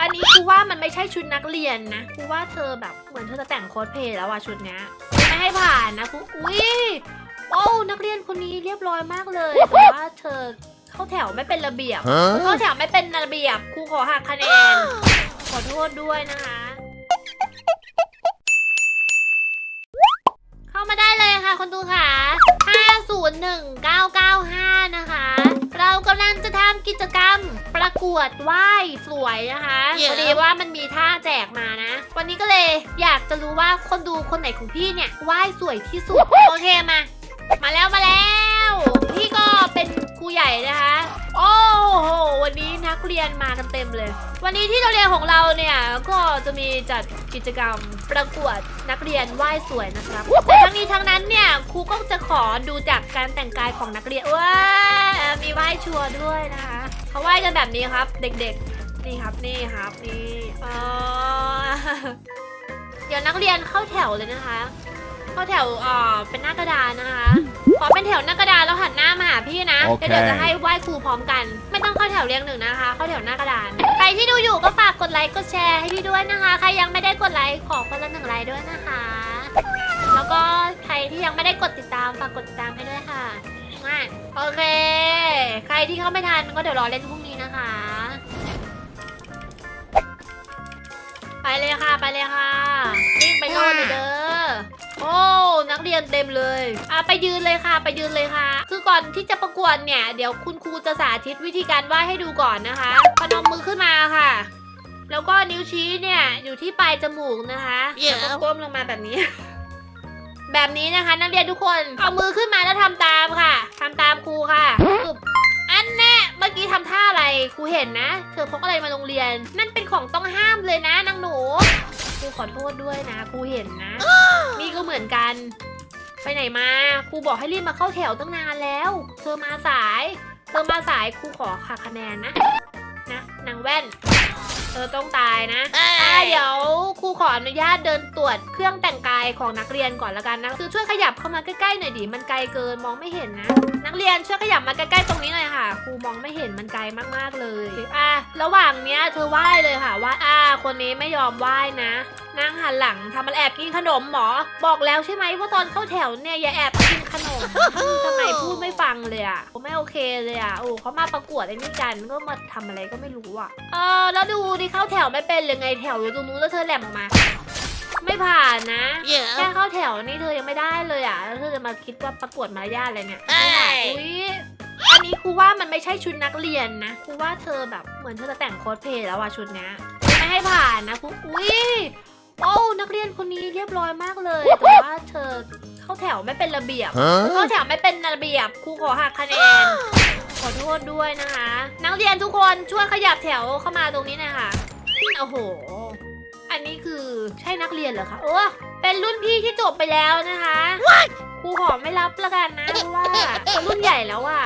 อันนี้คือว่ามันไม่ใช่ชุดนักเรียนนะคือว่าเธอแบบเหมือนเธอจะแต่งโคสเพลย์แล้วอะชุดเนี้ยไม่ให้ผ่านนะครูอุ้ยโอ้นักเรียนคนนี้เรียบร้อยมากเลยแต่ว่าเธอเข้าแถวไม่เป็นระเบียบ เข้า Huh? แถวไม่เป็นระเบียบครูขอหักคะแนน ขอโทษด้วยนะคะ เข้ามาได้เลยค่ะคนดูค่ะ 501995 นะคะ เรากำลังจะทำกิจกรรมประกวดว่ายสวยนะคะเดี๋พยวอดีว่ามันมีท่าแจกมานะ วันนี้ก็เลยอยากจะรู้ว่าคนดูคนไหนของพี่เนี่ยว่ายสวยที่สุด โอเคมา มาแล้วมาแล้ว กเรียนมากันเต็มเลย วันนี้ที่โรงเรียนของเราเนี่ยก็จะมีจัดกิจกรรมประกวดนักเรียนว่ายสวยนะครับแต่ทั้งนี้ทั้งนั้นเนี่ยครูก็จะขอดูจากการแต่งกายของนักเรียนว้ามีว่ายชัวร์ด้วยนะคะเขาว่ายกันแบบนี้ครับ เด็กๆนี่ครับนี่ครับนี่อ๋อเดี๋ยวนักเรียนเข้าแถวเลยนะคะ เข้าแถวเอ่อเป็นหน้ากระดานนะคะ ขอเป็นแถวหน้ากระดานแล้วหันหน้ามาหาพี่นะโอเค เดี๋ยวจะให้ไหว้ครูพร้อมกัน ไม่ต้องเข้าแถวเรียงหนึ่งนะคะ เข้าแถวหน้ากระดาน ใครที่ดูอยู่ก็ฝากกดไลค์กดแชร์ให้พี่ด้วยนะคะ ใครยังไม่ได้กดไลค์ขอคนละหนึ่งไลค์ด้วยนะคะ แล้วก็ใครที่ยังไม่ได้กดติดตามฝากกดติดตามให้ด้วยค่ะอะโอเค ใครที่เข้าไม่ทันก็เดี๋ยวรอเล่นพรุ่งนี้นะคะ ไปเลยค่ะไปเลยค่ะวิ่งไปโน่นเลยเด้อ โอ้นักเรียนเต็มเลยอะไปยืนเลยค่ะ ไปยืนเลยค่ะ คือก่อนที่จะประกวดเนี่ย เดี๋ยวคุณครูจะสาธิตวิธีการว่ายให้ดูก่อนนะคะพนมมือขึ้นมาค่ะ แล้วก็นิ้วชี้เนี่ยอยู่ที่ปลายจมูกนะคะเดี๋ยวแล้วก็ก้มลงมาแบบนี้ แบบนี้นะคะ นักเรียนทุกคนเอามือขึ้นมาแล้วทำตามค่ะทำตามครูค่ะปึ๊บอันแน่เมื่อกี้ทำท่าอะไรครูเห็นนะ เธอพกอะไรมาโรงเรียน นั่นเป็นของต้องห้ามเลยนะนางหนู ครูขอโทษด้วยนะครูเห็นนะ นี่ก็เหมือนกัน ไปไหนมาครูบอกให้รีบมาเข้าแถวตั้งนานแล้ว เธอมาสาย เธอมาสายครูขอค่ะคะแนนนะ นะนางแว่น เธอต้องตายนะอะเดี๋ยวครูขออนุญาตเดินตรวจเครื่องแต่งกายของนักเรียนก่อนละกันนะ คือช่วยขยับเข้ามาใกล้ๆหน่อยดิ มันไกลเกินมองไม่เห็นนะ นักเรียนช่วยขยับมาใกล้ๆตรงนี้หน่อยค่ะ ครูมองไม่เห็นมันไกลมากๆเลย อะระหว่างเนี้ยเธอไหว้เลยค่ะว่าอ่า คนนี้ไม่ยอมไหว้นะนั่งหันหลังทำมันแอบกินขนมหมอ บอกแล้วใช่ไหมว่าตอนเข้าแถวเนี่ยอย่าแอบกินขนม ทำไมพูดไม่ฟังเลยอะผมไม่โอเคเลยอะโอ้เขามาประกวดไอ้นี่กันก็มาทำอะไรก็ไม่รู้อะเออแล้วดูดิเข้าแถวไม่เป็นเลยไงแถวอยู่ตรงนู้นแล้วเธอแหลมออกมา ไม่ผ่านนะแค่เข้าแถวนี่เธอยังไม่ได้เลยอะแล้วเธอจะมาคิดว่าประกวดมารยาทอะไรเนี่ยเอ้ยอุ้ยอันนี้ครูว่ามันไม่ใช่ชุดนักเรียนนะครูว่าเธอแบบเหมือนเธอจะแต่งโคสเพลย์แล้วอะชุดเนี้ยไม่ให้ผ่านนะครูอุ้ยโอ้นักเรียนคนนี้เรียบร้อยมากเลยแต่ว่าเธอ เข้าแถวไม่เป็นระเบียบ เข้า Huh? แถวไม่เป็นระเบียบครูขอหักคะแนน ขอโทษด้วยนะคะ นักเรียนทุกคนช่วยขยับแถวเข้ามาตรงนี้หน่อยค่ะโอ้โห อันนี้คือใช่นักเรียนเหรอคะโอ้เป็นรุ่นพี่ที่จบไปแล้วนะคะครูขอไม่รับละกันนะเพราะว่าคนรุ่นใหญ่แล้วอะ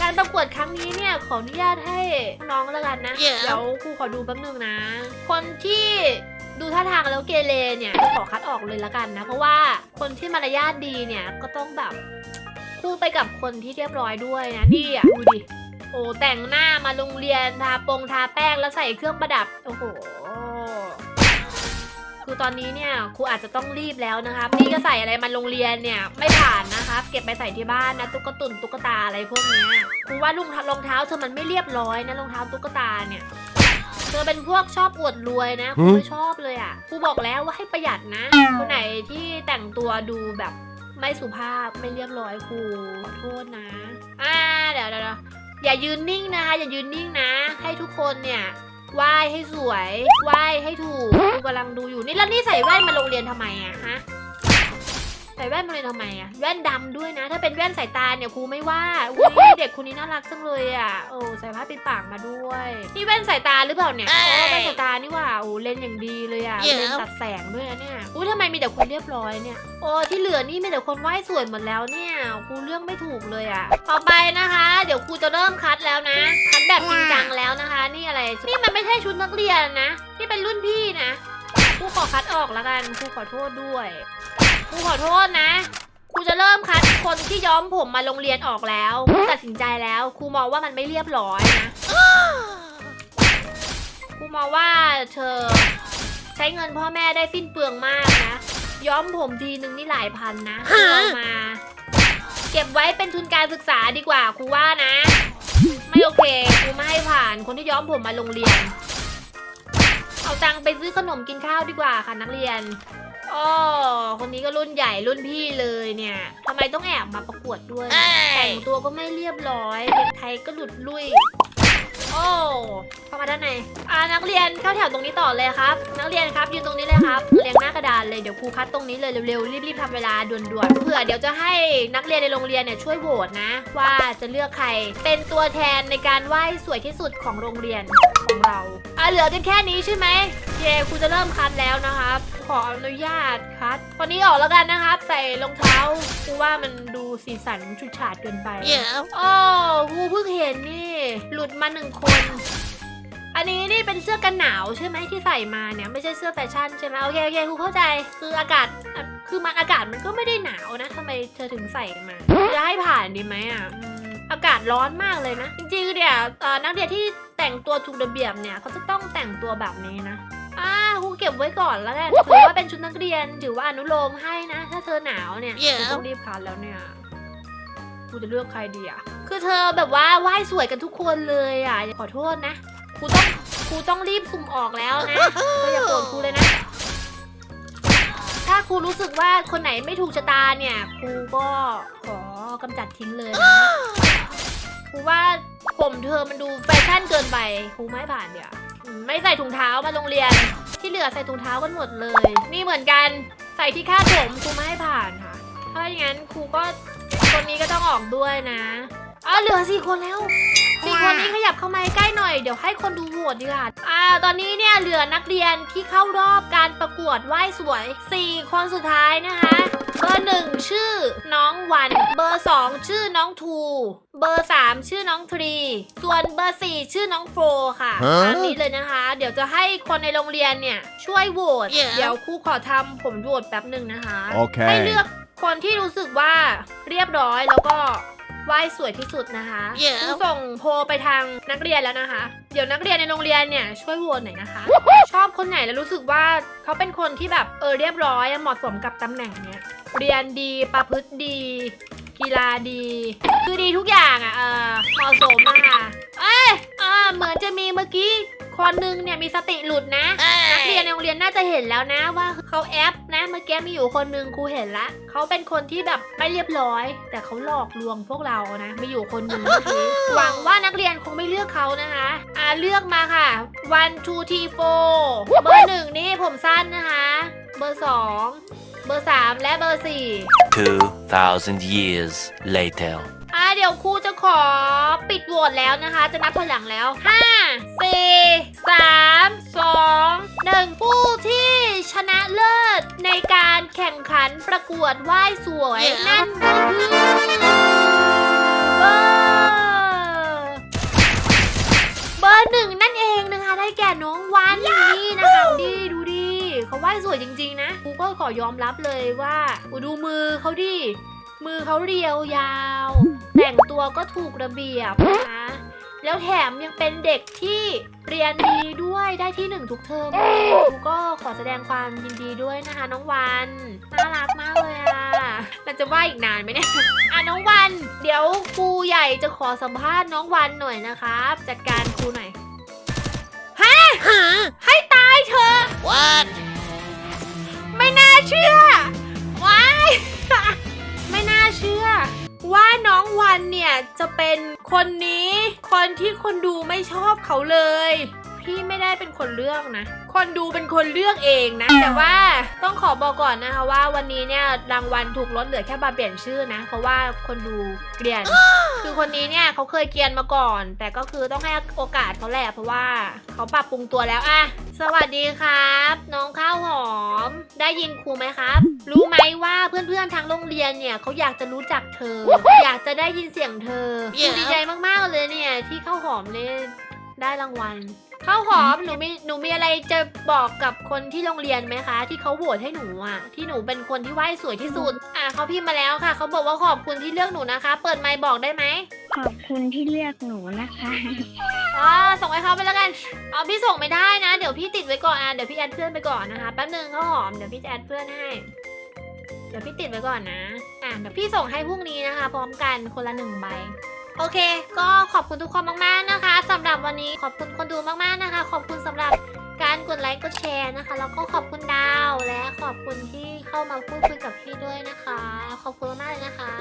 การประกวดครั้งนี้เนี่ยขออนุญาตให้น้องละกันนะ เดี๋ยวเดี๋ยวครูขอดูแป๊บนึงนะ คนที่ ดูท่าทางแล้วเกเรเนี่ยขอคัดออกเลยละกันนะ เพราะว่าคนที่มารยาทดีเนี่ยก็ต้องแบบคู่ไปกับคนที่เรียบร้อยด้วยนะนี่อะดูดิโอ้แต่งหน้ามาโรงเรียนทาปงทาแป้งแล้วใส่เครื่องประดับโอ้โหคือตอนนี้เนี่ยครูอาจจะต้องรีบแล้วนะครับนี่ก็ใส่อะไรมาโรงเรียนเนี่ยไม่ผ่านนะครับเก็บไปใส่ที่บ้านนะตุ๊กตุนตุ๊กตาอะไรพวกนี้ครูว่ารองเท้ารองเท้าเธอมันไม่เรียบร้อยนะรองเท้าตุ๊กตาเนี่ย เธอเป็นพวกชอบอวดรวยนะครูไม่ชอบเลยอะครูบอกแล้วว่าให้ประหยัดนะคนไหนที่แต่งตัวดูแบบไม่สุภาพไม่เรียบร้อยครูขอโทษนะ อ่าเดี๋ยวเดี๋ยวเดี๋ยวอย่ายืนนิ่งนะคะอย่ายืนนิ่งนะ ให้ทุกคนเนี่ยไหว้ให้สวยไหว้ให้ถูกครูกำลังดูอยู่นี่แล้วนี่ใส่แว่นมาโรงเรียนทำไมอะฮะ ใส่แว่นมาโรงเรียนทำไมอะแว่นดำด้วยนะ ถ้าเป็นแว่นสายตาเนี่ยครูไม่ว่าอุ้ยเด็กคนนี้น่ารักจังเลยอะโอ้ใส่ผ้าปิดปากมาด้วยนี่แว่นสายตาหรือเปล่าเนี่ยเอ้อ๋ยอแว่นสายตานี่หว่าโอ้เลนส์อย่างดีเลยอะเดี๋ยวเลนส์ตัดแสงด้วยนะเนี่ยอุ้ยทำไมมีแต่คนเรียบร้อยเนี่ยโอ้ที่เหลือนี่มีแต่คนไหว้สวยหมดแล้วเนี่ยครูเรื่องไม่ถูกเลยอะต่อไปนะคะ เดี๋ยวครูจะเริ่มคัดแล้วนะคัดแบบจริงจังแล้วนะคะ นี่อะไรนี่มันไม่ใช่ชุดนักเรียนนะนี่เป็นรุ่นพี่นะ ครูขอคัดออกแล้วกันครูขอโทษด้วยครูขอโทษนะครูจะเริ่มคัดคนที่ย้อมผมมาโรงเรียนออกแล้วครูตัดสินใจแล้วครูมองว่ามันไม่เรียบร้อยนะครูมองว่าเธอใช้เงินพ่อแม่ได้สิ้นเปลืองมากนะ ย้อมผมทีนึงนี่หลายพันนะเอามา เก็บไว้เป็นทุนการศึกษาดีกว่าครูว่านะ ไม่โอเคครูไม่ให้ผ่านคนที่ย้อมผมมาโรงเรียน ตังค์ไปซื้อขนมกินข้าวดีกว่าค่ะนักเรียนอ๋อคนนี้ก็รุ่นใหญ่รุ่นพี่เลยเนี่ยทำไมต้องแอบมาประกวดด้วย แต่งตัวก็ไม่เรียบร้อยเด็กไทยก็หลุดลุยโอ้เข้ามาด้านในอ่านักเรียนเข้าแถวตรงนี้ต่อเลยครับ นักเรียนครับยืนตรงนี้เลยครับเรียงหน้ากระดานเลยเดี๋ยวครูคัดตรงนี้เลยเร็วๆรีบๆทำเวลาด่วนๆเผื่อเดี๋ยวจะให้นักเรียนในโรงเรียนเนี่ยช่วยโหวตนะ ว่าจะเลือกใครเป็นตัวแทนในการไหว้สวยที่สุดของโรงเรียน ของเราอะเหลือกันแค่นี้ใช่ไหมเย้ครูจะเริ่มคัดแล้วนะครับ ขออนุญาตคัดคนนี้ออกแล้วกันนะครับ ใส่รองเท้าครูว่ามันดูสีสันชุดฉาดเกินไป Yeah. โอ้กูเพิ่งเห็นนี่ หลุดมาหนึ่งคน อันนี้นี่เป็นเสื้อกันหนาวใช่ไหมที่ใส่มาเนี่ยไม่ใช่เสื้อแฟชั่นใช่ไหมโอเคโอเคครูเข้าใจคืออากาศอะคือมันอากาศมันก็ไม่ได้หนาวนะทำไมเธอถึงใส่มาจะให้ผ่านดีไหมอะ อืมอากาศร้อนมากเลยนะ จริงๆเนี่ยเอ่อนักเรียนที่แต่งตัวถูกระเบียบเนี่ยเขาจะต้องแต่งตัวแบบนี้นะอ่าครูเก็บไว้ก่อนแล้วกันถือว่าเป็นชุดนักเรียนถือว่าอนุโลมให้นะ ถ้าเธอหนาวเนี่ย Yeah. ต้องรีบคัดแล้วเนี่ยกูจะเลือกใครดีอะคือเธอแบบว่าไหว้สวยกันทุกคนเลยอะขอโทษนะครูต้องครูต้องรีบสุ่มออกแล้วนะเธออย่าโกรธครูเลยนะถ้า ครูรู้สึกว่าคนไหนไม่ถูกชะตาเนี่ยครูก็ขอกำจัดทิ้งเลยนะครูว่าผมเธอมันดูแฟชั่นเกินไปครูไม่ให้ผ่านเดี๋ยวอืมไม่ใส่ถุงเท้ามาโรงเรียน ที่เหลือใส่ถุงเท้ากันหมดเลย นี่เหมือนกันใส่ที่คาดผมครูไม่ให้ผ่านค่ะ ถ้าอย่างนั้นครูก็คนนี้ก็ต้องออกด้วยนะอ๋อเหลือสี่คนแล้ว สี่คนนี้ขยับเข้ามาใกล้หน่อย เดี๋ยวให้คนดูโหวตดีกว่าอ่า ตอนนี้เนี่ยเหลือนักเรียนที่เข้ารอบการประกวดไหว้สวยสี่คนสุดท้ายนะคะเบอร์หนึ่งชื่อน้องวัน เบอร์สองชื่อน้องทู เบอร์สามชื่อน้องทรี ส่วนเบอร์สี่ชื่อน้องโฟค่ะฮะ ตามนี้เลยนะคะ เดี๋ยวจะให้คนในโรงเรียนเนี่ยช่วยโหวต Yeah. เดี๋ยวครูขอทำผมโหวตแป๊บหนึ่งนะคะ Okay. ให้เลือกคนที่รู้สึกว่าเรียบร้อยแล้วก็ ไหว้สวยที่สุดนะคะ Yeah. ครูส่งโพลไปทางนักเรียนแล้วนะคะ เดี๋ยวนักเรียนในโรงเรียนเนี่ยช่วยโหวตหน่อยนะคะ ชอบคนไหนแล้วรู้สึกว่าเขาเป็นคนที่แบบเออเรียบร้อยเหมาะสมกับตำแหน่งเนี้ยเรียนดีประพฤติดี กีฬาดี คือดีทุกอย่างอะเออเหมาะสมอะค่ะเอ้ยเออเหมือนจะมีเมื่อกี้ คนนึงเนี่ยมีสติหลุดนะ นักเรียนในโรงเรียนน่าจะเห็นแล้วนะว่าเขาแอปนะเมื่อกี้มีอยู่คนนึงครูเห็นละเขาเป็นคนที่แบบไม่เรียบร้อย แต่เขาหลอกลวงพวกเรานะมีอยู่คนหนึ่งเมื่อกี้หวังว่านักเรียนคงไม่เลือกเขานะคะอ่าเลือกมาค่ะ one two three four เบอร์หนึ่งนี่ผมสั้นนะคะ เบอร์สองเบอร์สามและเบอร์สี่2,000 years later. อ่าเดี๋ยวครูจะขอปิดโหวตแล้วนะคะ จะนับถอยหลังแล้ว 5 4 3 2 1 ผู้ที่ชนะเลิศในการแข่งขันประกวดไหว้สวย Yeah. นั่นก็คือเบอร์เบอร์หนึ่งนั่นเองนะคะ ได้แก่น้องวันนี่นะคะดีดูดีเขาไหว้สวยจริง ๆ นะครูก็ขอยอมรับเลยว่าอูดูมือเขาดิ มือเขาเรียวยาว แต่งตัวก็ถูกระเบียบนะคะแล้วแถมยังเป็นเด็กที่เรียนดีด้วยได้ที่หนึ่งทุกเทอมครูก็ขอแสดงความยินดีด้วยนะคะ น้องวันน่ารักมากเลยอะเราจะว่าอีกนานไหมเนี่ยอะน้องวัน เดี๋ยวครูใหญ่จะขอสัมภาษณ์น้องวันหน่อยนะครับ จัดการครูหน่อย Huh? ให้ตายเถอะ What? ไม่น่าเชื่อว้ายไม่น่า เชื่อ ว่าน้องวันเนี่ยจะเป็นคนนี้ คนที่คนดูไม่ชอบเขาเลย พี่ไม่ได้เป็นคนเลือกนะ คนดูเป็นคนเลือกเองนะ แต่ว่าต้องขอบอกก่อนนะคะว่าวันนี้เนี่ยรางวัลถูกลดเหลือแค่มาเปลี่ยนชื่อนะ เพราะว่าคนดูเกลียน คือคนนี้เนี่ยเขาเคยเกรียนมาก่อน แต่ก็คือต้องให้โอกาสเขาแหละเพราะว่าเขาปรับปรุงตัวแล้วอะสวัสดีครับ น้องข้าวหอม ได้ยินครูไหมครับ รู้ไหมว่าเพื่อนๆทางโรงเรียนเนี่ยเขาอยากจะรู้จักเธอ อยากจะได้ยินเสียงเธอครู Yeah. ดีใจมากๆเลยเนี่ยที่ข้าวหอมเนี่ยได้รางวัล ข้าวหอมหนูมีหนูมีอะไรจะบอกกับคนที่โรงเรียนไหมคะ ที่เขาโหวตให้หนูอะที่หนูเป็นคนที่ไหว้สวยที่สุด อะเขาพิมพ์มาแล้วค่ะเขาบอกว่าขอบคุณที่เลือกหนูนะคะ เปิดไมค์บอกได้ไหมขอบคุณที่เลือกหนูนะคะ อ๋อส่งให้เขาไปแล้วกันอ๋อพี่ส่งไม่ได้นะ เดี๋ยวพี่ติดไว้ก่อนอะเดี๋ยวพี่แอดเพื่อนไปก่อนนะคะแป๊บนึงข้าวหอมเดี๋ยวพี่จะแอดเพื่อนให้เดี๋ยวพี่ติดไว้ก่อนนะ อะเดี๋ยวพี่ส่งให้พรุ่งนี้นะคะ พร้อมกันคนละหนึ่งใบ โอเค ก็ขอบคุณทุกคนมากๆนะคะสำหรับวันนี้ขอบคุณคนดูมากๆ ดแชร์นะคะ แล้วก็ขอบคุณดาวและขอบคุณที่เข้ามาพูดคุยกับพี่ด้วยนะคะ ขอบคุณมากเลยนะคะ